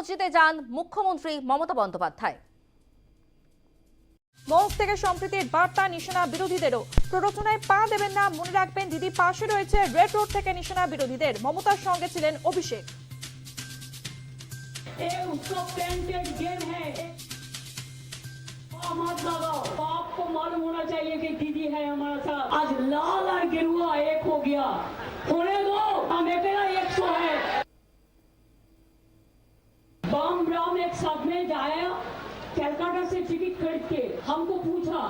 মসজিদে যান মুখ্যমন্ত্রী মমতা বন্দ্যোপাধ্যায় মৌখ থেকে সম্প্রীতির বার্তা নিশানা বিরোধীদেরও প্ররোচনায় পা দেবেন না মনে রাখবেন দিদি পাশে রয়েছে রেড রোড থেকে নিশানা বিরোধীদের মমতার সঙ্গে ছিলেন অভিষেক ये उसका पेंटेड गेम है मत लगाओ आपको मालूम होना चाहिए कि दीदी है हमारा साथ आज लाल और गिरुआ एक हो गया होने दो हम अकेला एक सौ है बम राम एक साथ में जाया कलकत्ता से टिकट खरीद के हमको पूछा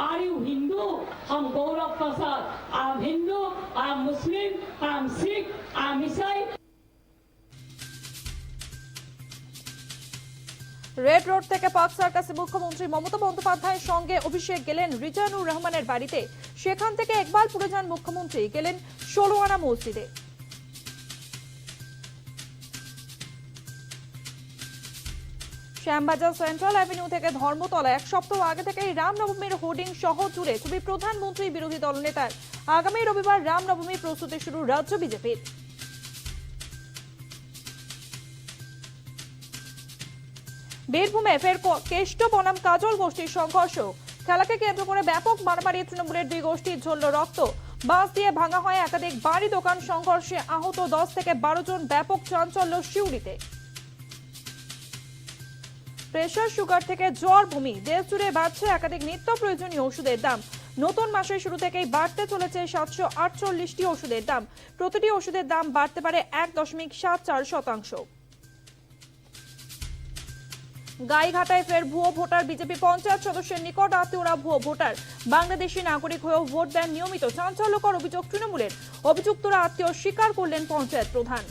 आर यू हिंदू हम गौरव का साथ I am Hindu I am Muslim I am Sikh I am Isai Red Road থেকে পাক সার্কাসে মুখ্যমন্ত্রী মমতা বন্দ্যোপাধ্যায়ের সঙ্গে অভিষেক গেলেন রিজানুর রহমানের বাড়িতে সেখান থেকে একবারপুরে যান মুখ্যমন্ত্রী গেলেন ষোলোয়ানা মসজিদে শ্যামবাজার সেন্ট্রাল অ্যাভিনিউ থেকে ধর্মতলা। এক সপ্তাহ আগে থেকেই রামনবমীর হোর্ডিং শহর জুড়ে ছবি প্রধানমন্ত্রী বিরোধী দলনেতার আগামী রবিবার রামনবমী প্রস্তুতি শুরু রাজ্য বিজেপির। বীরভূমে ফের কেষ্ট, বনাম, কাজল গোষ্ঠীর সংঘর্ষ। খেলাকে কেন্দ্র করে ব্যাপক মারামারি, তৃণমূলের দুই গোষ্ঠীর ঝরল রক্ত। বাস দিয়ে ভাঙা হয় একাধিক বাড়ি দোকান, সংঘর্ষে আহত দশ থেকে বারো জন ব্যাপক চাঞ্চল্য শিউড়িতে প্রেশার সুগার থেকে জ্বর ভূমি দেশ জুড়ে বাড়ছে একাধিক নিত্য প্রয়োজনীয় ওষুধের দাম। নতুন মাসের শুরু থেকেই বাড়তে চলেছে সাতশো আটচল্লিশটি ওষুধের দাম। প্রতিটি ওষুধের দাম বাড়তে পারে এক দশমিক সাত চার শতাংশ। গাইঘাটায় ফের ভুয়ো ভোটার, বিজেপি পঞ্চায়েত সদস্যের নিকট আত্মীয়রা ভুয়ো ভোটার। বাংলাদেশি নাগরিক হয়েও ভোট দেন নিয়মিত। চাঞ্চল্যকর অভিযোগ তৃণমূলের। অভিযুক্তরা আত্মীয় স্বীকার করলেন পঞ্চায়েত প্রধান।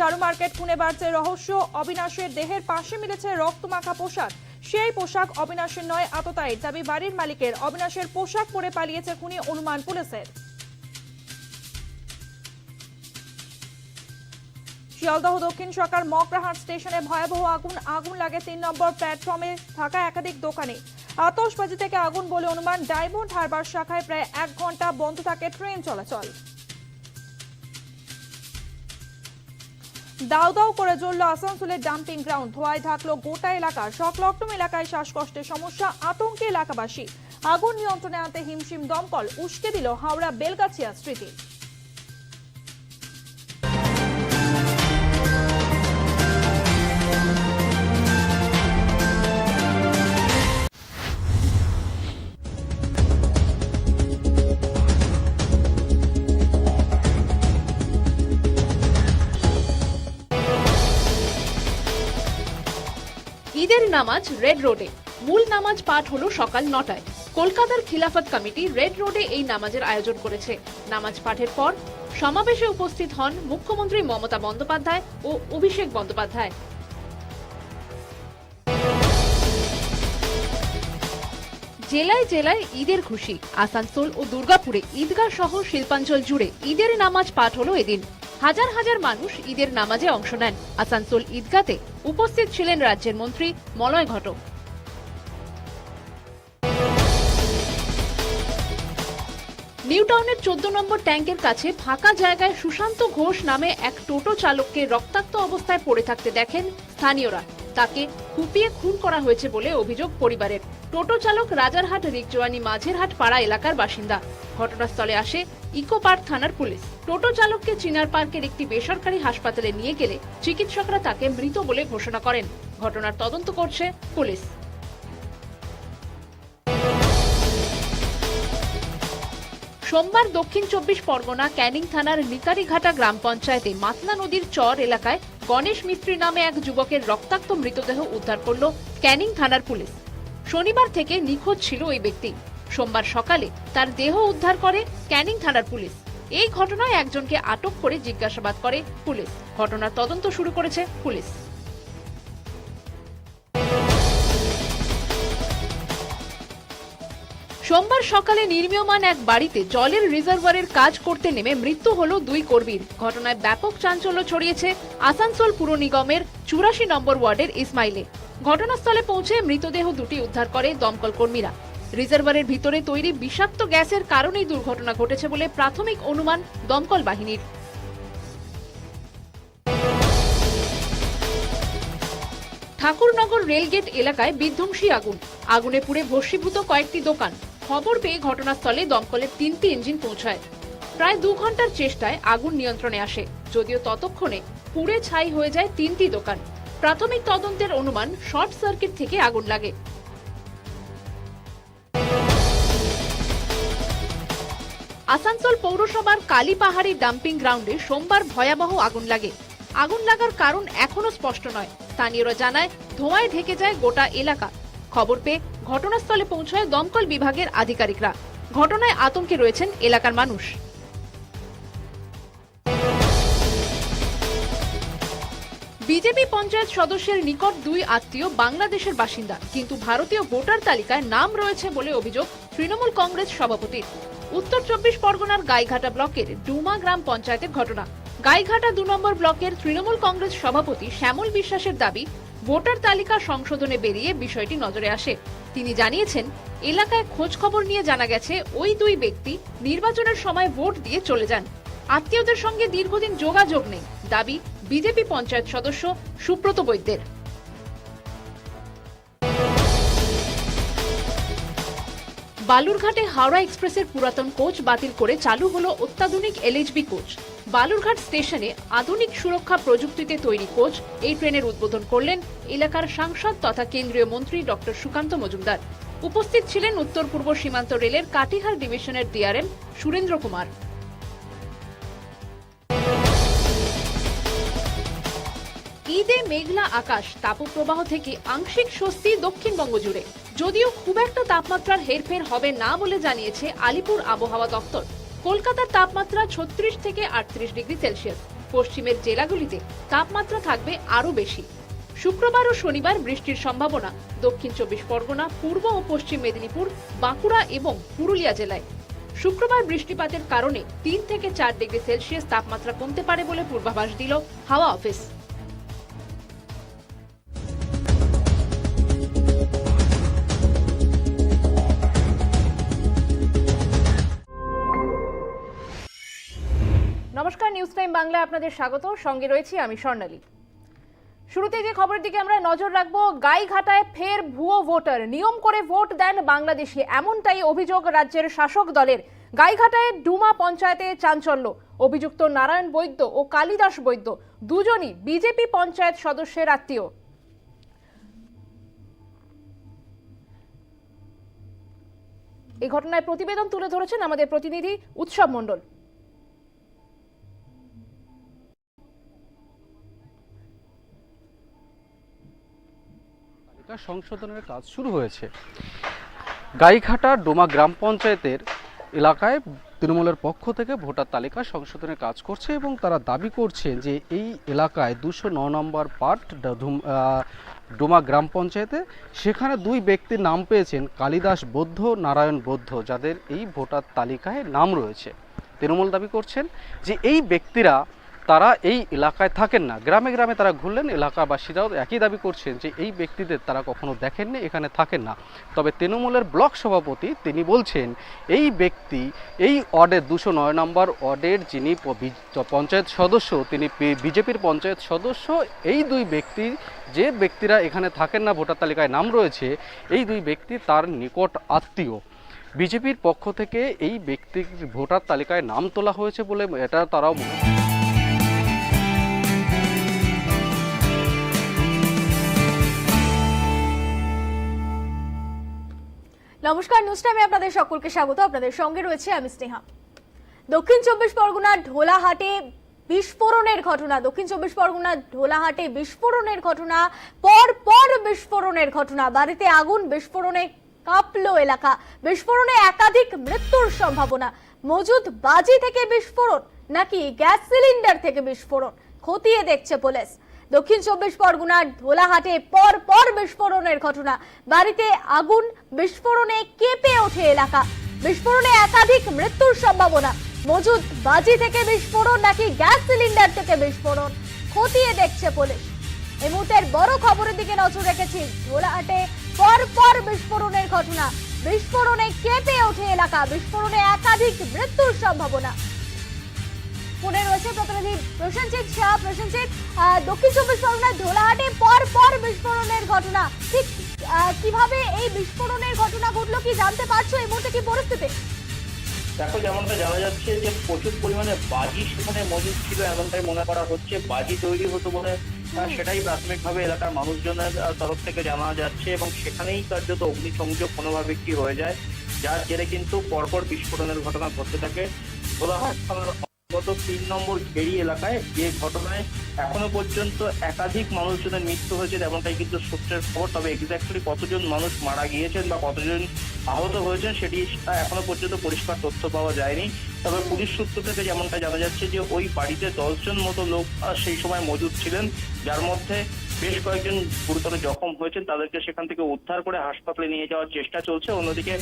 চারু মার্কেট খুনে বাড়ছে রহস্য। অবিনাশের দেহের পাশে মিলেছে রক্তমাখা পোশাক। সেই পোশাক অবিনাশের নয়, আততায়ীর। দাবি, বাড়ির মালিকের। অবিনাশের পোশাক পরে পালিয়েছে খুনি অনুমান পুলিশের। শিয়ালদহ দক্ষিণ সরকার মকরাহাট স্টেশনে ভয়াবহ আগুন। আগুন লাগে তিন নম্বর প্ল্যাটফর্মে থাকা একাধিক দোকানে। আতশবাজি থেকে আগুন বলে অনুমান। ডায়মন্ড হারবার শাখায় প্রায় এক ঘণ্টা বন্ধ থাকে ট্রেন চলাচল। দাউ দাও করে জ্বলল আসানসোলের ডাম্পিং গ্রাউন্ড। ধোয়ায় ঢাকলো গোটা এলাকা। সংলগ্ন এলাকায় শ্বাসকষ্টের সমস্যা, আতঙ্কে এলাকাবাসী। আগুন নিয়ন্ত্রণে আনতে হিমশিম দমকল। উস্কে দিল হাওড়া বেলগাছিয়া স্মৃতি। নামাজ রেড রোডে মূল নামাজ পাঠ হলো সকাল নটায়। কলকাতার খিলাফত কমিটি রেড রোডে এই নামাজের আয়োজন করেছে। নামাজ পাঠের পর সমাবেশে উপস্থিত হন মুখ্যমন্ত্রী মমতা বন্দ্যোপাধ্যায় ও অভিষেক বন্দ্যোপাধ্যায়। জেলায় জেলায় ঈদের খুশি। আসানসোল ও দুর্গাপুরে ঈদগাহ সহ শিল্পাঞ্চল জুড়ে ঈদের নামাজ পাঠ হলো এদিন। হাজার হাজার মানুষ ঈদের নামাজে অংশ নেন। আসানসোল ঈদগাতে উপস্থিত ছিলেন রাজ্যের মন্ত্রী মলয় ঘটক। নিউটাউনের চোদ্দ নম্বর ট্যাঙ্কের কাছে ফাঁকা জায়গায় সুশান্ত ঘোষ নামে এক টোটো চালককে রক্তাক্ত অবস্থায় পড়ে থাকতে দেখেন স্থানীয়রা। তাকে কুপিয়ে খুন করা হয়েছে বলে অভিযোগ পরিবারের। টোটো চালক রাজারহাট রিকজোয়ানি মাঝেরহাট পাড়া এলাকার বাসিন্দা। ঘটনাস্থলে আসে ইকো পার্ক থানার পুলিশ। টোটো চালককে চিনার পার্কের একটি বেসরকারি হাসপাতালে নিয়ে গেলে চিকিৎসকরা তাকে মৃত বলে ঘোষণা করেন। ঘটনার তদন্ত করছে পুলিশ। সোমবার দক্ষিণ চব্বিশ পরগনা ক্যানিং থানার নিকারিঘাটা গ্রাম পঞ্চায়েতে মাতলা নদীর চর এলাকায় গণেশ মিস্ত্রি নামে এক যুবকের রক্তাক্ত মৃতদেহ উদ্ধার করল ক্যানিং থানার পুলিশ। শনিবার থেকে নিখোঁজ ছিল ওই ব্যক্তি। সোমবার সকালে তার দেহ উদ্ধার করে ক্যানিং থানার পুলিশ। এই ঘটনায় একজনকে আটক করে জিজ্ঞাসাবাদ করে পুলিশ। ঘটনার তদন্ত শুরু করেছে পুলিশ। সোমবার সকালে নির্মীয়মান এক বাড়িতে জলের রিজার্ভারের কাজ করতে নেমে মৃত্যু হল দুই কর্মীর। ঘটনায় ব্যাপক চাঞ্চল্য ছড়িয়েছে আসানসোল পুর নিগমের চুরাশি নম্বর ওয়ার্ডের ইসমাইলে। ঘটনাস্থলে পৌঁছে মৃতদেহ দুটি উদ্ধার করে দমকল কর্মীরা। রিজার্ভারের ভিতরে তৈরি বিষাক্ত গ্যাসের কারণেই দুর্ঘটনা ঘটেছে বলে প্রাথমিক অনুমান দমকল বাহিনীর। ঠাকুরনগর রেলগেট এলাকায় বিধ্বংসী আগুন। আগুনে পুড়ে ভস্মীভূত কয়েকটি দোকান। খবর পেয়ে ঘটনাস্থলে দমকলের তিনটি ইঞ্জিন পৌঁছায়। প্রায় দু ঘণ্টার চেষ্টায় আগুন নিয়ন্ত্রণে আসে। যদিও ততক্ষণে পুড়ে ছাই হয়ে যায় তিনটি দোকান। প্রাথমিক তদন্তের অনুমান শর্ট সার্কিট থেকে আগুন লাগে। আসানসোল পৌরসভার কালীপাহাড়ি ডাম্পিং গ্রাউন্ডে সোমবার ভয়াবহ আগুন লাগে। আগুন লাগার কারণ এখনও স্পষ্ট নয়। স্থানীয়রা জানায়, ধোঁয়ায় ঢেকে যায় গোটা এলাকা। খবর পেয়ে ঘটনাস্থলে পৌঁছায় দমকল বিভাগের আধিকারিকরা। ঘটনায় আতঙ্কে রয়েছেন এলাকার মানুষ। বিজেপি পঞ্চায়েত সদস্যের নিকট দুই আত্মীয় বাংলাদেশের বাসিন্দা, কিন্তু ভারতীয় ভোটার তালিকায় নাম রয়েছে বলে অভিযোগ তৃণমূল কংগ্রেস সভাপতির। উত্তর চব্বিশ পরগনার গাইঘাটা ব্লকের ডুমা গ্রাম পঞ্চায়েতের ঘটনা। গাইঘাটা দু নম্বর ব্লকের তৃণমূল কংগ্রেস সভাপতি শ্যামল বিশ্বাসের দাবি ভোটার তালিকা সংশোধনে বেরিয়ে বিষয়টি নজরে আসে। তিনি জানিয়েছেন, এলাকায় খোঁজ খবর নিয়ে জানা গেছে, ওই দুই ব্যক্তি নির্বাচনের সময় ভোট দিয়ে চলে যান। আত্মীয়দের সঙ্গে দীর্ঘদিন যোগাযোগ নেই। দাবি বিজেপি পঞ্চায়েত সদস্য সুব্রত বৈদ্যের। বালুরঘাটে হাওড়া এক্সপ্রেসের পুরাতন কোচ বাতিল করে চালু হলো অত্যাধুনিক এলএইচবি কোচ। বালুরঘাট স্টেশনে আধুনিক সুরক্ষা প্রযুক্তিতে তৈরি কোচ এই ট্রেনের উদ্বোধন করলেন এলাকার সাংসদ তথা কেন্দ্রীয় মন্ত্রী ডক্টর সুকান্ত মজুমদার। উপস্থিত ছিলেন উত্তর পূর্ব সীমান্ত রেলের কাটিহার ডিভিশনের ডিআরএম সুরেন্দ্র কুমার। ঈদে মেঘলা আকাশ, তাপপ্রবাহ থেকে আংশিক স্বস্তি দক্ষিণবঙ্গ জুড়ে। যদিও খুব একটা তাপমাত্রার হেরফের হবে না বলে জানিয়েছে আলিপুর আবহাওয়া দপ্তর। কলকাতার তাপমাত্রা ছত্রিশ থেকে আটত্রিশ ডিগ্রি সেলসিয়াস। পশ্চিমের জেলাগুলিতে তাপমাত্রা থাকবে আরও বেশি। শুক্রবার ও শনিবার বৃষ্টির সম্ভাবনা। দক্ষিণ চব্বিশ পরগনা, পূর্ব ও পশ্চিম মেদিনীপুর, বাঁকুড়া এবং পুরুলিয়া জেলায়। শুক্রবার বৃষ্টিপাতের কারণে তিন থেকে চার ডিগ্রি সেলসিয়াস তাপমাত্রা কমতে পারে বলে পূর্বাভাস দিল হাওয়া অফিস। টাইম বাংলায় আপনাদের স্বাগত। সঙ্গে রয়েছি আমি স্বর্ণালী। শুরুতে যে খবরের দিকে আমরা নজর রাখব, গাইঘাটায় ফের ভুয়ো ভোটার। নিয়ম করে ভোট দেন বাংলাদেশি। এমনটাই অভিযোগ রাজ্যের শাসক দলের। গাইঘাটায় ডুমা পঞ্চায়েতে চাঞ্চল্য। অভিযুক্ত নারায়ণ বৈদ্য ও কালিদাস বৈদ্য দুজনই বিজেপি পঞ্চায়েত সদস্যের আত্মীয়। এই ঘটনায় প্রতিবেদন তুলে ধরেছেন আমাদের প্রতিনিধি উৎসব মণ্ডল। তালিকা সংশোধনের কাজ শুরু হয়েছে। গাইঘাটা ডোমা গ্রাম পঞ্চায়েতের এলাকায় তৃণমূলের পক্ষ থেকে ভোটার তালিকা সংশোধনের কাজ করছে এবং তারা দাবি করছে যে এই এলাকায় দুশো ন নম্বর পার্ট ডোমা গ্রাম পঞ্চায়েতে সেখানে দুই ব্যক্তির নাম পেয়েছেন কালিদাস বৌদ্ধ, নারায়ণ বৌদ্ধ, যাদের এই ভোটার তালিকায় নাম রয়েছে। তৃণমূল দাবি করছেন যে এই ব্যক্তিরা তারা এই এলাকায় থাকেন না। গ্রামে গ্রামে তারা ঘুরলেন, এলাকাবাসীরাও একই দাবি করছেন যে এই ব্যক্তিদের তারা কখনো দেখেননি, এখানে থাকেন না। তবে তৃণমূলের ব্লক সভাপতি তিনি বলছেন, এই ব্যক্তি এই ওয়ার্ডের দুশো নয় নম্বর ওয়ার্ডের যিনি পঞ্চায়েত সদস্য, তিনি বিজেপির পঞ্চায়েত সদস্য, এই দুই ব্যক্তি যে ব্যক্তিরা এখানে থাকেন না, ভোটার তালিকায় নাম রয়েছে, এই দুই ব্যক্তি তার নিকট আত্মীয়। বিজেপির পক্ষ থেকে এই ব্যক্তির ভোটার তালিকায় নাম তোলা হয়েছে বলে এটা তারাও নমস্কার নিউজ টাইমে আপনাদের সকলকে স্বাগত। আপনাদের সঙ্গে রয়েছে আমি স্নেহা। দক্ষিণ চব্বিশ পরগনার ঢোলাহাটে বিস্ফোরণের ঘটনা। দক্ষিণ চব্বিশ পরগনার ঢোলাহাটে বিস্ফোরণের ঘটনা পর পর বিস্ফোরণের ঘটনা। বাড়িতে আগুন, বিস্ফোরণে কাঁপলো এলাকা। বিস্ফোরণে একাধিক মৃত্যুর সম্ভাবনা। মজুদ বাজি থেকে বিস্ফোরণ, নাকি গ্যাস সিলিন্ডার থেকে বিস্ফোরণ? খতিয়ে দেখছে পুলিশ। দক্ষিণ চব্বিশ পরগনার ধোলাহাটে পর পর বিস্ফোরণের ঘটনা। বাড়িতে আগুন, বিস্ফোরণে কেঁপে ওঠে এলাকা। বিস্ফোরণে একাধিক মৃত্যুর সম্ভাবনা। মজুদ বাজি থেকে বিস্ফোরণ নাকি গ্যাস সিলিন্ডার থেকে বিস্ফোরণ? খতিয়ে দেখছে পুলিশ। এই মুহূর্তের বড় খবরের দিকে নজর রেখেছি ধোলাহাটে পর পর বিস্ফোরণের ঘটনা। বিস্ফোরণে কেঁপে ওঠে এলাকা। বিস্ফোরণে একাধিক মৃত্যুর সম্ভাবনা। ফোনে রয়েছে প্রতিনিধি প্রসেনজিৎ শাহ। প্রসেনজিৎ দক্ষিণ চব্বিশ পরগনার ধোলাহাটে পর পর বিস্ফোরণের ঘটনা। ঠিক কীভাবে এই বিস্ফোরণের ঘটনা ঘটলো কি জানতে পারছ? এই মুহূর্তে কি পরিস্থিতি? দেখো যেমনটা জানা যাচ্ছে যে প্রচুর পরিমাণে বাজি সেখানে মজুদ ছিল এমনটাই মনে করা হচ্ছে। বাজি তৈরি হতো বলে সেটাই প্রাথমিকভাবে এলাকার মানুষজনের তরফ থেকে জানা যাচ্ছে এবং সেখানেই কার্যত অগ্নিসংযোগ কোনোভাবে একটি হয়ে যায় যার জেরে কিন্তু পরপর বিস্ফোরণের ঘটনা ঘটতে থাকে। গোলাঘাট থানার গত তিন নম্বর ঘেরি এলাকায় যে ঘটনায় এখনও পর্যন্ত একাধিক মানুষজনের মৃত্যু হয়েছে এমনটাই কিন্তু সূত্রের খবর। তবে এক্স্যাক্টলি কতজন মানুষ মারা গিয়েছেন বা কতজন আহত হয়েছেন সেটি এখনও পর্যন্ত পরিষ্কার তথ্য পাওয়া যায়নি। তবে পুলিশ সূত্র থেকে যেমনটা জানা যাচ্ছে যে ওই বাড়িতে দশজন মতো লোক সেই সময় মজুদ ছিলেন, যার মধ্যে বেশ কয়েকজন গুরুতর জখম হয়েছেন, তাদেরকে সেখান থেকে উদ্ধার করে হাসপাতালে নিয়ে যাওয়ার চেষ্টা চলছে। অন্যদিকে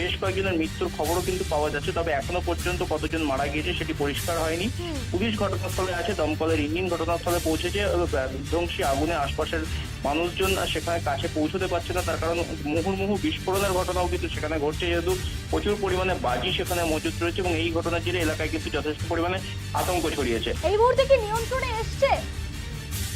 বেশ কয়েকজনের মৃত্যুর খবরও কিন্তু পাওয়া যাচ্ছে, তবে এখনও পর্যন্ত কতজন মারা গিয়েছে সেটি পরিষ্কার হয়নি। পুলিশ ঘটনাস্থলে আছে, দমকলের ইঞ্জিন ঘটনাস্থলে পৌঁছেছে বিধ্বংসী আগুনে আশপাশের মানুষজন সেখানে কাছে পৌঁছতে পারছে না, তার কারণ মুহুর্মুহু বিস্ফোরণের ঘটনাও কিন্তু সেখানে ঘটছে, যেহেতু প্রচুর পরিমাণে বাজি সেখানে মজুদ রয়েছে এবং এই ঘটনার জেরে এলাকায় কিন্তু যথেষ্ট পরিমাণে আতঙ্ক ছড়িয়েছে। এই মুহূর্তে কি নিয়ন্ত্রণে এসছে?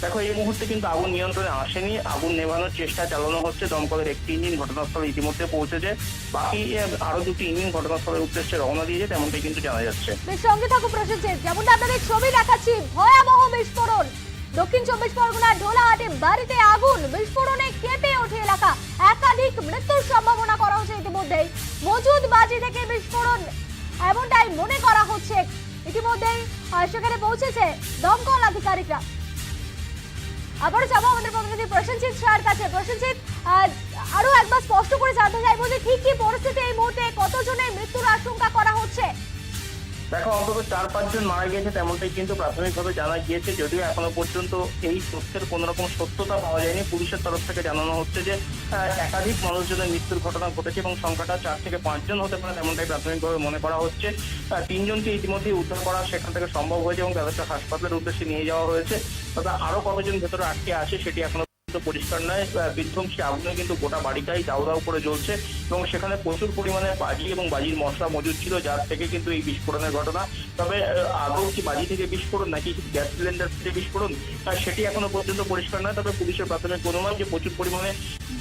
দেখো, এই মুহূর্তে কিন্তু আগুন নিয়ন্ত্রণে আসেনি। আগুন নেভানোর চেষ্টা চালানো হচ্ছে। দমকলের একটি ইঞ্জিন ঘটনাস্থলে ইতিমধ্যে পৌঁছেছে। বাকি আরও দুটি ইঞ্জিন ঘটনাস্থলের উদ্দেশ্যে রওনা দিয়েছে, তেমনটাই কিন্তু জানা যাচ্ছে। সঙ্গে থাকো প্রসেনজিৎ। যেমনটা আপনাদের ছবি দেখাচ্ছি, ভয়াবহ বিস্ফোরণ। দক্ষিণ চব্বিশ পরগনার ঢোলাহাটে বাড়িতে আগুন। বিস্ফোরণে কেঁপে ওঠে এলাকা। একাধিক মৃত্যুর সম্ভাবনা করা হচ্ছে ইতিমধ্যেই। মজুদ বাজি থেকে বিস্ফোরণ, এমনটাই মনে করা হচ্ছে। ইতিমধ্যেই সেখানে পৌঁছেছে দমকল আধিকারিকরা। আবারও যাব আমাদের প্রতিনিধি প্রসেনজিৎ স্যার কাছে। প্রসেনজিৎ আরও একবার স্পষ্ট করে জানতে চাইব যে ঠিক কি পরিস্থিতি এই মুহূর্তে? কতজনের মৃত্যুর আশঙ্কা করা হচ্ছে? দেখো, অন্তত চার পাঁচজন মারা গিয়েছে তেমনটাই কিন্তু প্রাথমিকভাবে জানা গিয়েছে, যদিও এখনও পর্যন্ত এই তথ্যের কোন রকম সত্যতা পাওয়া যায়নি। পুলিশের তরফ থেকে জানানো হচ্ছে যে একাধিক মানুষজনের মৃত্যুর ঘটনা ঘটেছে এবং সংখ্যাটা চার থেকে পাঁচজন হতে পারে তেমনটাই প্রাথমিকভাবে মনে করা হচ্ছে। তিনজনকে ইতিমধ্যে উদ্ধার করা সেখান থেকে সম্ভব হয়েছে এবং তাদেরকে হাসপাতালের উদ্দেশ্যে নিয়ে যাওয়া হয়েছে। তবে আরও কতজন ভেতরে আটকে আছে সেটি এখনও পর্যন্ত পরিষ্কার নয় বিধ্বংসী আগুনে কিন্তু গোটা বাড়িটাই দাউ দাউ করে জ্বলছে এবং সেখানে প্রচুর পরিমাণে বাজি এবং বাজির মশলা মজুদ ছিল, যার থেকে কিন্তু এই বিস্ফোরণের ঘটনা। তবে আদৌ কি বাজি থেকে বিস্ফোরণ নাকি গ্যাস সিলিন্ডার থেকে বিস্ফোরণ? সেটি এখনও পর্যন্ত পরিষ্কার নয়, তবে পুলিশের প্রাথমিক অনুমান যে প্রচুর পরিমাণে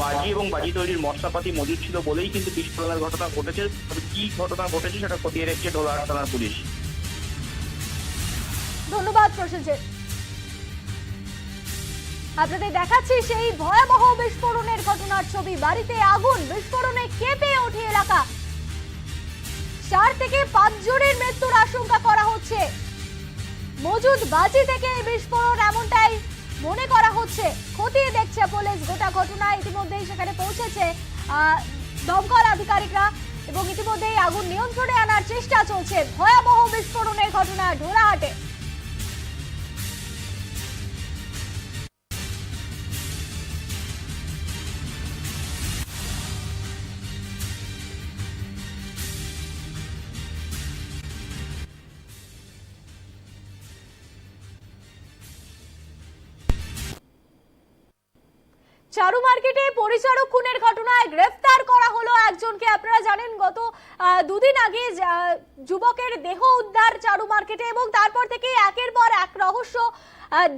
বাজি এবং বাজি তৈরির মশলাপাতি মজুদ ছিল বলেই কিন্তু বিস্ফোরণের ঘটনা ঘটেছে। তবে কি ঘটনা ঘটেছে সেটা খতিয়ে রেখেছে ঢোলাহাট থানার পুলিশ। ধন্যবাদ প্রসেনজিৎ। আপনাদের দেখাচ্ছি সেই ভয়াবহ বিস্ফোরণের ঘটনার ছবি। বাড়িতে আগুন, বিস্ফোরণে কেঁপে ওঠে এলাকা। চার থেকে পাঁচ জনের মৃত্যুর আশঙ্কা করা হচ্ছে। মজুদ বাজি থেকে এই বিস্ফোরণ এমনটাই মনে করা হচ্ছে। খতিয়ে দেখছে পুলিশ গোটা ঘটনা। ইতিমধ্যেই সেখানে পৌঁছেছে দমকল আধিকারিকরা এবং ইতিমধ্যেই আগুন নিয়ন্ত্রণে আনার চেষ্টা চলছে। ভয়াবহ বিস্ফোরণের ঘটনা ঢোলাহাটে। পরিচারক খুনের ঘটনায় গ্রেফতার করা হলো একজনকে। আপনারা জানেন, গত দুদিন আগে যুবকের দেহ উদ্ধার চারু মার্কেটে এবং তারপর থেকে একের পর এক রহস্য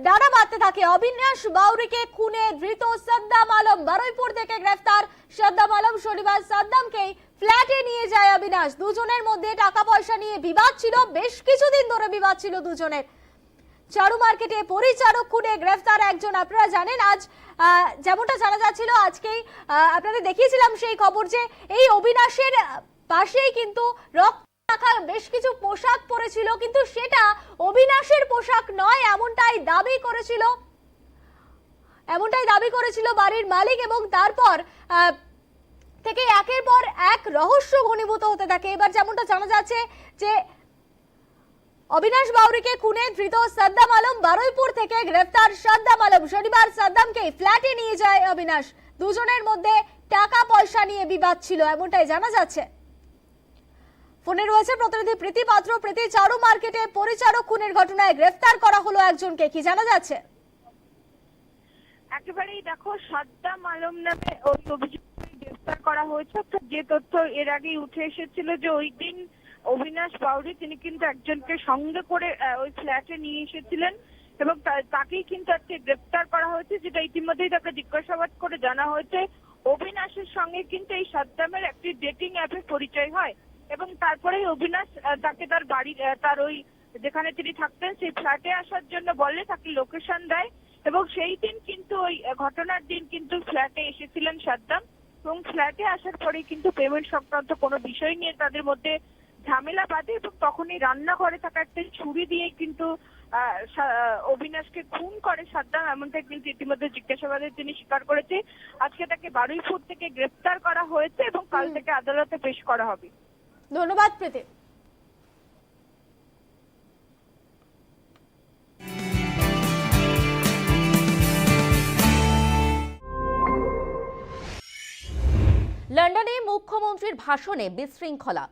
ডানা বাঁধতে থাকে। অবিনাশ বাউরিকে খুনে ধৃত সাদ্দাম আলম। বারুইপুর থেকে গ্রেফতার সাদ্দাম আলম। শনিবার সাদ্দামকেই ফ্ল্যাটে নিয়ে যায় অবিনাশ। দুজনের মধ্যে টাকা পয়সা নিয়ে বিবাদ ছিল। বেশ কিছুদিন ধরে বিবাদ ছিল দুজনের। চারু মার্কেটে পরিচারক খুনে গ্রেফতার একজন। আপনারা জানেন আজ যেমনটা জানা যাচ্ছিল, আজকেই আপনাদের দেখিয়েছিলাম সেই খবর যে এই অবিনাশের পাশেই কিন্তু রক্ত রাখা বেশ কিছু পোশাক পরেছিল, কিন্তু সেটা অবিনাশের পোশাক নয়, এমনটাই দাবি করেছিল। এমনটাই দাবি করেছিল বাড়ির মালিক এবং তারপর থেকে একের পর এক রহস্য ঘনীভূত হতে থাকে। এবার যেমনটা জানা যাচ্ছে যে অবিনাশ বাউরিকে খুনে ধৃত সাদ্দাম আলম বারুইপুর থেকে গ্রেফতার। সাদ্দাম আলম শনিবার সাদ্দামকে ফ্ল্যাটে নিয়ে যায় অবিনাশ। দুজনের মধ্যে টাকা পয়সা নিয়ে বিবাদ ছিল, এমনটাই জানা যাচ্ছে। ফোনে রয়েছে প্রতিনিধি প্রীতি পাত্র। প্রীতি, চারু মার্কেটে পরিচারক খুনের ঘটনায় গ্রেফতার করা হলো একজনকে, কি জানা যাচ্ছে? একেবারেই দেখো, সাদ্দাম আলম নামে ওই অভিযুক্তকে গ্রেফতার করা হয়েছে। যে তথ্য এর আগেই উঠে এসেছিল যে ওই দিন অবিনাশ বাউরি, তিনি কিন্তু একজনকে সঙ্গে করে ওই ফ্ল্যাটে নিয়ে এসেছিলেন এবং তাকেই কিন্তু আজকে গ্রেপ্তার করা হয়েছে, যেটা ইতিমধ্যেই তাকে জিজ্ঞাসাবাদ করে জানা হয়েছে। অবিনাশের সঙ্গে কিন্তু এই সাদ্দামের একটি ডেটিং অ্যাপে পরিচয় হয় এবং তারপরেই অবিনাশ তাকে তার বাড়ি তার ওই যেখানে তিনি থাকতেন, সেই ফ্ল্যাটে আসার জন্য বলে তাকে লোকেশন দেয় এবং সেই দিন কিন্তু ওই ঘটনার দিন কিন্তু ফ্ল্যাটে এসেছিলেন সাদ্দাম এবং ফ্ল্যাটে আসার পরেই কিন্তু পেমেন্ট সংক্রান্ত কোনো বিষয় নিয়ে তাদের মধ্যে ঝামেলা বাঁধে এবং তখনই রান্নাঘরে থাকা একটা ছুরি দিয়ে কিন্তু অবিনাশকে খুন করে সাদ্দাম এমনটা কিন্তু ইতিমধ্যে জিজ্ঞাসাবাদে তিনি স্বীকার করেছে। আজকে তাকে বারুইপুর থেকে গ্রেপ্তার করা হয়েছে এবং কাল থেকে আদালতে পেশ করা হবে। ধন্যবাদ প্রীতি লন্ডনে মুখ্যমন্ত্রীর ভাষণে বিশৃঙ্খলা।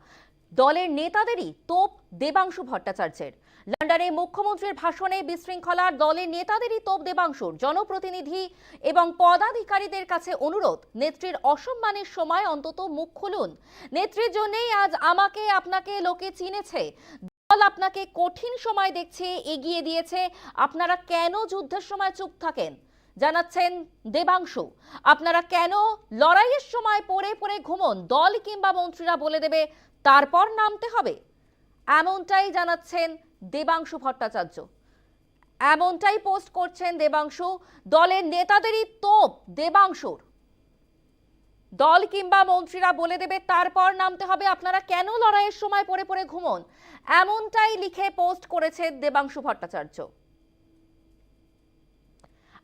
দলের নেতাদেরই তোপ দেবাংশু ভট্টাচার্যের। লন্ডনে মুখ্যমন্ত্রীর ভাষণে বিশৃঙ্খলা, দলের নেতাদেরই তোপ দেবাংশুর জনপ্রতিনিধি এবং পদাধিকারীদের কাছে অনুরোধ, নেত্রীর অসম্মানের সময় অন্তত মুখ খুলুন। নেত্রীর জন্যই আজ আমাকে, আপনাকে লোকে চিনেছে। দল আপনাকে কঠিন সময় দেখছে, এগিয়ে দিয়েছে। আপনারা কেন যুদ্ধের সময় চুপ থাকেন? জানাচ্ছেন দেবাংশু। আপনারা কেন লড়াইয়ের সময় পড়ে পড়ে ঘুমন? দল কিংবা মন্ত্রীরা বলে দেবে, তারপর নামতে হবে। এমনটাই জানাচ্ছেন দেবাংশু ভট্টাচার্য। এমনটাই পোস্ট করছেন দেবাংশু। দলের নেতাদেরই তোপ দেবাংশুর। দল কিংবা মন্ত্রীরা বলে দেবে, তারপর নামতে হবে। আপনারা কেন লড়াইয়ের সময় পড়ে পড়ে ঘুমন? এমনটাই লিখে পোস্ট করেছে দেবাংশু ভট্টাচার্য।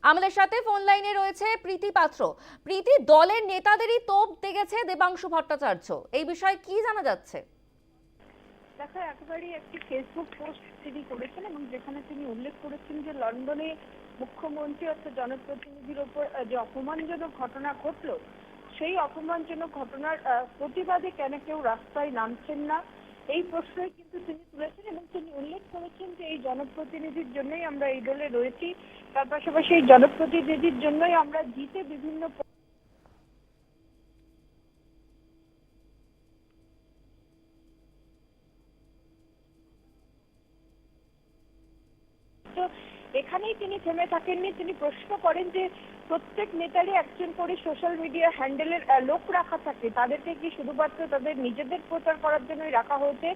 আমাদের সাথে ফোন লাইনে রয়েছে প্রীতি পাত্র। প্রীতি, দলের নেতাদেরই তোপ দেখেছে দেবাংশু ভট্টাচার্য। এই বিষয়ে কি জানা যাচ্ছে? দেখো, একেবারেই একটি ফেসবুক পোস্ট তিনি করেছেন এবং যেখানে তিনি উল্লেখ করেছেন যে লন্ডনে মুখ্যমন্ত্রী অর্থাৎ জনপ্রতিনিধির ওপর যে অপমানজনক ঘটনা ঘটলো, সেই অপমানজনক ঘটনার প্রতিবাদে কেন কেউ রাস্তায় নামছেন না? এই প্রশ্নই কিন্তু তিনি তুলেছেন এবং তিনি উল্লেখ করেছেন যে এই জনপ্রতিনিধির জন্যই আমরা এই দলে রয়েছি। তার পাশাপাশি এই জনপ্রতিনিধির জন্যই আমরা জিতে বিভিন্ন তো এখানেই তিনি থেমে থাকেননি, তিনি প্রশ্ন করেন যে প্রত্যেক নেতারই একজন করে সোশ্যাল মিডিয়া হ্যান্ডেলের লোক রাখা থাকে। তাদেরকে কি শুধুমাত্র তাদের নিজেদের প্রচার করার জন্যই রাখা হয়েছে?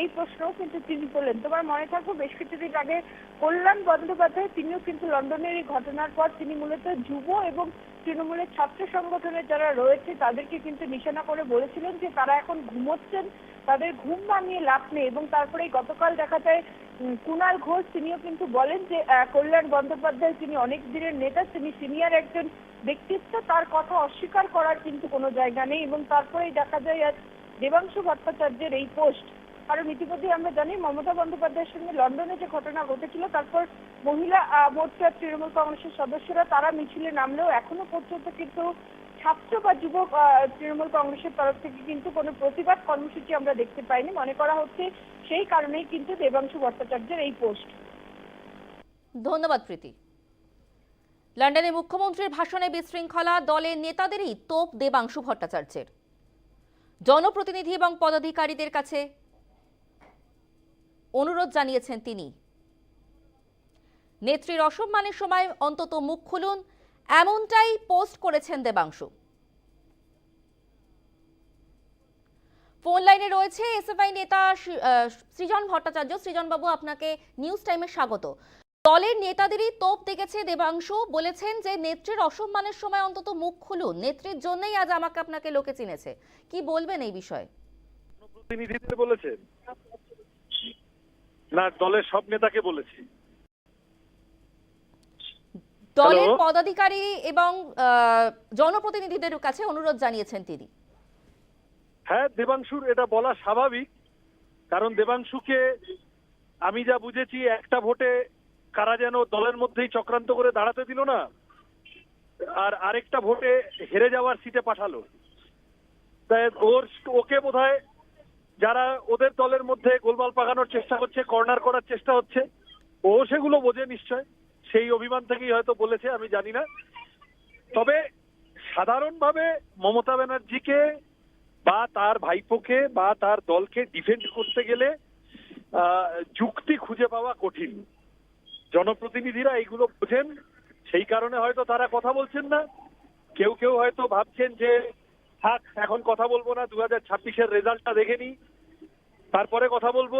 এই প্রশ্নও কিন্তু তিনি করলেন তোমার মনে থাকবে, বেশ কিছুদিন আগে কল্যাণ বন্দ্যোপাধ্যায়, তিনিও কিন্তু লন্ডনের এই ঘটনার পর তিনি মূলত যুব এবং তৃণমূলের ছাত্র সংগঠনের যারা রয়েছে, তাদেরকে কিন্তু নিশানা করে বলেছিলেন যে তারা এখন ঘুমোচ্ছেন, তাদের ঘুম ভাঙিয়ে লাভ নেই এবং তারপরে গতকাল দেখা যায় কুণাল ঘোষ, তিনিও কিন্তু বলেন যে কল্যাণ বন্দ্যোপাধ্যায় তিনি অনেক দিনের নেতা, তিনি সিনিয়র একজন ব্যক্তিত্ব, তার কথা অস্বীকার করার কিন্তু কোনো জায়গা নেই এবং তারপরেই দেখা যায় আজ দেবাংশু ভট্টাচার্যের এই পোস্ট। কারণ ইতিমধ্যে আমরা জানি, মমতা বন্দ্যোপাধ্যায়ের সঙ্গে লন্ডনে যে ঘটনা ঘটেছিল, তারপর মহিলা মোর্চার তৃণমূল কংগ্রেসের সদস্যরা তারা মিছিলে নামলেও এখনও পর্যন্ত কিন্তু ছাত্র বা যুবক তৃণমূল কংগ্রেসের তরফ থেকে কিন্তু কোনো প্রতিবাদ কর্মসূচি আমরা দেখতে পাইনি। মনে করা হচ্ছে সেই কারণেই কিন্তু দেবাংশু ভট্টাচার্যের এই পোস্ট। ধন্যবাদ, প্রীতি। লন্ডনে মুখ্যমন্ত্রীর ভাষণে বিশৃঙ্খলা, দলের নেতাদেরই তোপ দেবাংশু ভট্টাচার্যের। জনপ্রতিনিধি এবং পদাধিকারীদের কাছে অনুরোধ জানিয়েছেন তিনি। নেত্রীর অসম্মানের সময় অন্তত মুখ খুলুন এমনটাই পোস্ট করেছেন দেবাংশু। ফোন লাইনে রয়েছে এসএফআই নেতা সৃজন ভট্টাচার্য। সৃজন বাবু আপনাকে নিউজ টাইমে স্বাগত। দলের নেতাদেরই তোপ দেখেছে দেবাংশু। বলেছেন যে, নেত্রীর অসম্মানের সময় অন্তত মুখ খুলুন। নেত্রীর জন্যই আজ আমাকে আপনাকে লোকে চিনেছে। কি বলবেন এই বিষয়ে? প্রতিনিধিদের বলেছে না, দলের সব নেতাকে বলেছি। দলের পদাধিকারী এবং জনপ্রতিনিধিদের কাছে অনুরোধ জানিয়েছেন তিনি। হ্যাঁ দেবাংশুর এটা বলা স্বাভাবিক কারণ দেবাংশুকে আমি যা বুঝেছি একটা ভোটে কারা যেন দলের মধ্যেই চক্রান্ত করে দাঁড়াতে দিল না আর আরেকটা ভোটে হেরে যাওয়ার সিটে পাঠালো। তাই ওর ওকে বোধহয় যারা ওদের দলের মধ্যে গোলমাল পাকানোর চেষ্টা করছে কর্নার করার চেষ্টা হচ্ছে ও সেগুলো বোঝে নিশ্চয়। সেই অভিমান থেকেই হয়তো বলেছে, আমি জানি না। তবে সাধারণভাবে মমতা ব্যানার্জিকে বা তার ভাইপোকে বা তার দলকে ডিফেন্ড করতে গেলে যুক্তি খুঁজে পাওয়া কঠিন। জনপ্রতিনিধিরা এইগুলো বোঝেন, সেই কারণে হয়তো তারা কথা বলছেন না। কেউ কেউ হয়তো ভাবছেন যে, থাক, এখন কথা বলব না, দু হাজার ছাব্বিশের রেজাল্টটা দেখে নি তারপরে কথা বলব।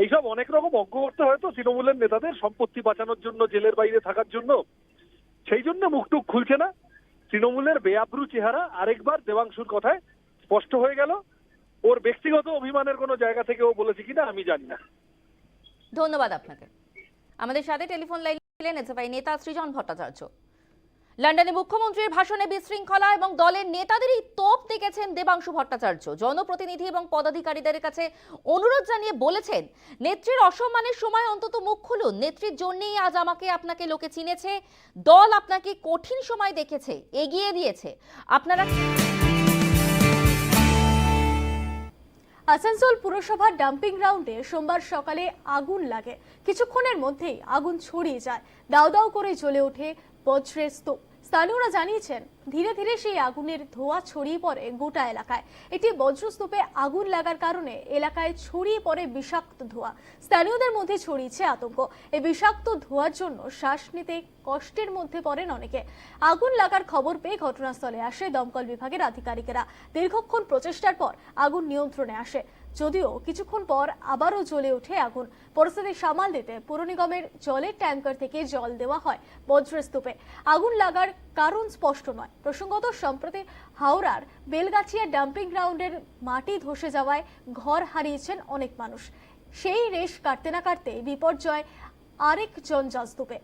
এইসব অনেক রকম অজ্ঞ করতে হয়তো তৃণমূলের নেতাদের সম্পত্তি বাঁচানোর জন্য, জেলের বাইরে থাকার জন্য। সেই জন্য মুখটুক খুলছে না। তৃণমূলের বেআব্রু চেহারা আরেকবার দেবাংশুর কথায় স্পষ্ট হয়ে গেল। ওর ব্যক্তিগত অভিমানের কোনো জায়গা থেকে ও বলেছে কিনা আমি জানি না। ধন্যবাদ আপনাকে। আমাদের সাথে টেলিফোন লাইনে ছিলেন এসএফআই নেতা সৃজন ভট্টাচার্য। লন্ডনে মুখ্যমন্ত্রীর ভাষণে বিশৃঙ্খলা এবং দলের নেতাদেরই তোপ দেখেছেন দেবাংশু ভট্টাচার্য। জনপ্রতিনিধি এবং পদাধিকারীদের কাছে অনুরোধ জানিয়ে বলেছেন, নেত্রীর অসম্মানের সময় অন্তত মুখ খুলুন। নেত্রীর জন্যেই আজ আমাকে আপনাকে লোকে চিনেছে, দল আপনাকে কঠিন সময় দেখেছে, এগিয়ে দিয়েছে। আপনারা আসানসোল পুরসভার ডাম্পিং গ্রাউন্ডে সোমবার সকালে আগুন লাগে। কিছুক্ষণের মধ্যেই আগুন ছড়িয়ে যায়। দাউ দাউ করে জ্বলে ওঠে বজ্রের স্তূপ। স্থানীয়রা জানিয়েছেন, ধীরে ধীরে সেই আগুনের ধোঁয়া ছড়িয়ে পড়ে গোটা এলাকায়। এটি বজ্রস্তূপে আগুন লাগার কারণে এলাকায় ছড়িয়ে পড়ে বিষাক্ত ধোঁয়া। স্থানীয়দের মধ্যে ছড়িয়েছে আতঙ্ক। এই বিষাক্ত ধোঁয়ার জন্য শ্বাস নিতে কষ্টের মধ্যে পড়েন অনেকে। আগুন লাগার খবর পেয়ে ঘটনাস্থলে আসে দমকল বিভাগের আধিকারিকেরা। দীর্ঘক্ষণ প্রচেষ্টার পর আগুন নিয়ন্ত্রণে আসে। যদিও কিছুক্ষণ পর আবারও জ্বলে ওঠে আগুন। পরিস্থিতি সামাল দিতে পুর নিগমের জলের ট্যাঙ্কার থেকে জল দেওয়া হয় বজ্রস্তূপে আগুন লাগার কারণ স্পষ্ট নয়। প্রসঙ্গত, সম্প্রতি হাওড়ার বেলগাছিয়া ডাম্পিং গ্রাউন্ডের মাটি ধসে যাওয়ায় ঘর হারিয়েছেন অনেক মানুষ। সেই রেশ কাটতে না কাটতে বিপর্যয় আরেক জঞ্জাস্তূপে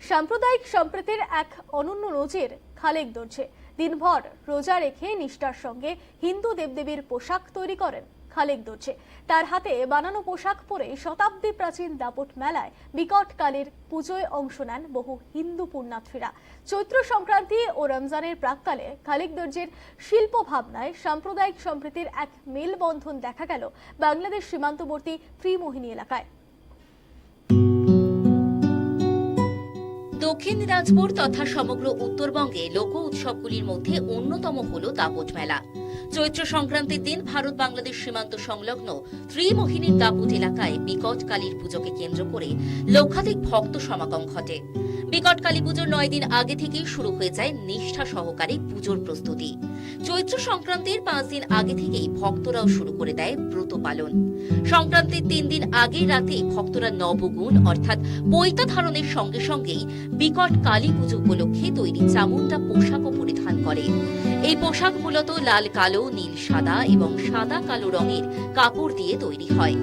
সাম্প্রদায়িক সম্প্রীতির এক অনন্য নজির খালেক দর্জে দিনভর রোজা রেখে নিষ্ঠার সঙ্গে হিন্দু দেবদেবীর পোশাক তৈরি করেন খালেক দর্জে তার হাতে বানানো পোশাক পরে শতাব্দী প্রাচীন দাপট মেলায় বিকট কালীর পুজোয় অংশ নেন বহু হিন্দু পুণ্যার্থীরা। চৈত্র সংক্রান্তি ও রমজানের প্রাককালে খালেক দর্জের শিল্প ভাবনায় সাম্প্রদায়িক সম্প্রীতির এক মেলবন্ধন দেখা গেল বাংলাদেশ সীমান্তবর্তী ত্রিমোহিনী এলাকায়। দক্ষিণ দিনাজপুর তথা সমগ্র উত্তরবঙ্গে লোক উৎসবগুলির মধ্যে অন্যতম হল দাপট মেলা। চৈত্র সংক্রান্তির দিন ভারত বাংলাদেশ সীমান্ত সংলগ্ন ত্রিমোহিনীর দাপুট এলাকায় বিকট কালীর পুজোকে কেন্দ্র করে লক্ষাধিক ভক্ত সমাগম ঘটে। বিকট কালী পুজোর নয় দিন আগে থেকেই শুরু হয়ে যায় নিষ্ঠা সহকারে পুজোর প্রস্তুতি। চৈত্র সংক্রান্তির পাঁচ দিন আগে থেকেই ভক্তরাও শুরু করে দেয় ব্রত পালন। সংক্রান্তির তিন দিন আগে রাতে ভক্তরা নবগুণ অর্থাৎ পৈতা ধারণের সঙ্গে সঙ্গেই বিকট কালী পুজো উপলক্ষে তৈরি চামুন্ডা পোশাকও পরিধান করে এই পোশাক মূলত লাল, কালো, নীল, সাদা এবং সাদা, কালো রঙের কাপড় দিয়ে তৈরি হয়।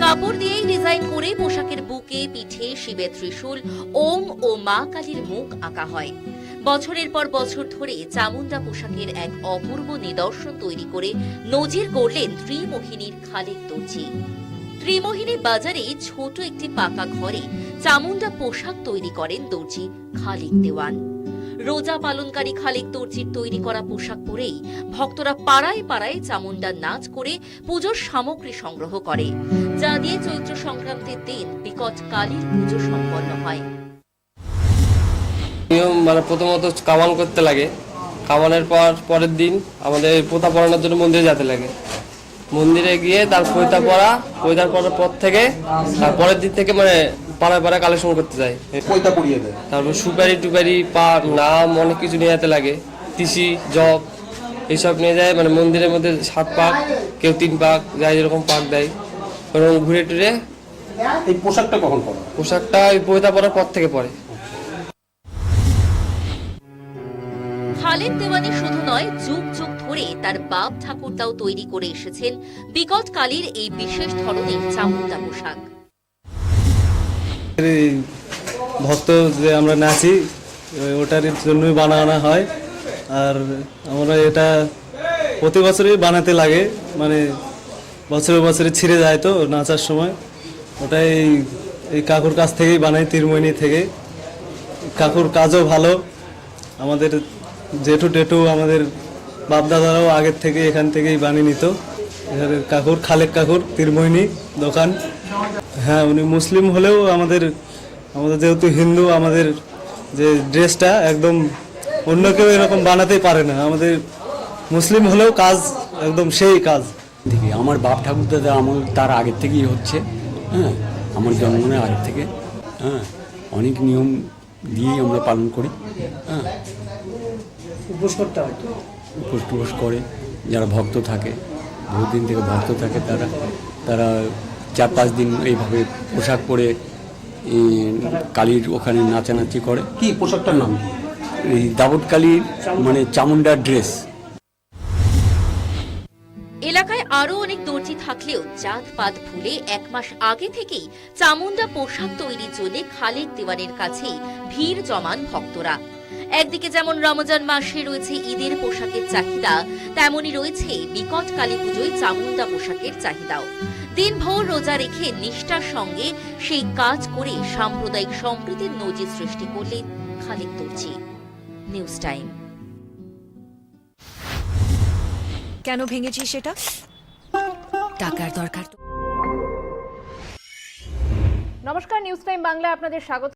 কাপড় দিয়েই ডিজাইন করে পোশাকের বুকে, পিঠে, শিবের ত্রিশূল, ওম ও মা কালীর মুখ আঁকা হয়। বছরের পর বছর ধরে চামুন্ডা পোশাকের এক অপূর্ব নিদর্শন তৈরি করে নজির গড়লেন ত্রিমোহিনীর খালেক দর্জি। ত্রিমোহিনী বাজারে ছোট একটি পাকা ঘরে চামুন্ডা পোশাক তৈরি করেন দর্জি খালিক দেওয়ান। রোজা পালনকারী খালিক দর্জির তৈরি করা পোশাক পরেই ভক্তরা পাড়ায় পাড়ায় চামুন্ডার নাচ করে পুজোর সামগ্রী সংগ্রহ করে, যা দিয়ে চৈত্র সংক্রান্তির দিন বিকট কালীর পুজো সম্পন্ন হয়। নিয়ম মানে প্রথমত কামান করতে লাগে। কামানের পর, পরের দিন আমাদের পোতা পড়ানোর জন্য মন্দিরে যেতে লাগে। মন্দিরে গিয়ে তার পৈতা পড়া পৈতার পড়ার পর থেকে তার পরের দিন থেকে মানে পাড়ায় পাড়ায় কালেকশন করতে যায়। পয়তা পড়িয়ে দেয়? তারপর সুপারি টুপারি পাক নাম অনেক কিছু নিয়ে যেতে লাগে। তিসি জব এইসব নিয়ে যায় মানে মন্দিরের মধ্যে সাত পাক কেউ তিন পাক যাই যেরকম পাক দেয়। এবং ঘুরে টুরে এই পোশাকটা কখন পরা? পোশাকটা ওই পৈতা পড়ার পর থেকে পরে। খালেদ দেওয়ানি শুধু নয় যুগ যুগ ধরে তার বাপ ঠাকুরদাও তৈরি করে এসেছেন বিকট কালীর এই বিশেষ ধরনের চামুন্ডা পোশাক। ভক্ত যে আমরা নাচি ওটার জন্যই বানানো হয়। আর আমরা এটা প্রতি বছরই বানাতে লাগে মানে বছরে বছরে ছিঁড়ে যায় তো নাচার সময়। ওটাই এই কাকুর কাছ থেকেই বানাই তিরমণি থেকে। কাকুর কাজও ভালো। আমাদের জেঠু টেটু আমাদের বাপদাদারাও আগের থেকে এখান থেকেই বানিয়ে নিত। এখানের কাকুর খালেক কাকুর তীরমোহিনী দোকান। হ্যাঁ উনি মুসলিম হলেও আমাদের আমাদের যেহেতু হিন্দু আমাদের যে ড্রেসটা একদম অন্য কেউ এরকম বানাতেই পারে না। আমাদের মুসলিম হলেও কাজ একদম সেই কাজ। থেকে আমার বাপ ঠাকুরদাদা আমল তার আগের থেকেই হচ্ছে হ্যাঁ? আমার জন্মের আগের থেকে হ্যাঁ? অনেক নিয়ম দিয়েই আমরা পালন করি হ্যাঁ? উপোস করতে হয় উপোস টুপোস করে যারা ভক্ত থাকে বহুদিন থেকে ভক্ত থাকে তারা তারা চার পাঁচ দিন এইভাবে পোশাক পরে কালীর ওখানে নাচানাচি করে। কি পোশাকটার নাম? এই দাবত কালীর মানে চামুন্ডার ড্রেস। এলাকায় আরও অনেক দর্জি থাকলেও জাত পাত ভুলে এক মাস আগে থেকেই চামুন্ডা পোশাক তৈরির জন্য খালেদ দেওয়ানের কাছে ভিড় জমান ভক্তরা। একদিকে যেমন রমজান মাসে রয়েছে ঈদের পোশাকের চাহিদা তেমনি রয়েছে বিকট কালী পুজোয় চামুন্ডা পোশাকের চাহিদাও। দিনভর রোজা রেখে নিষ্ঠার সঙ্গে সেই কাজ করে সাম্প্রদায়িক সম্প্রীতির নজির সৃষ্টি করলেন খালেদ দর্জি। News time. কেন ভেঙেছিস সেটা? টাকার দরকার নমস্কার নিউজ টাইম বাংলায় আপনাদের স্বাগত।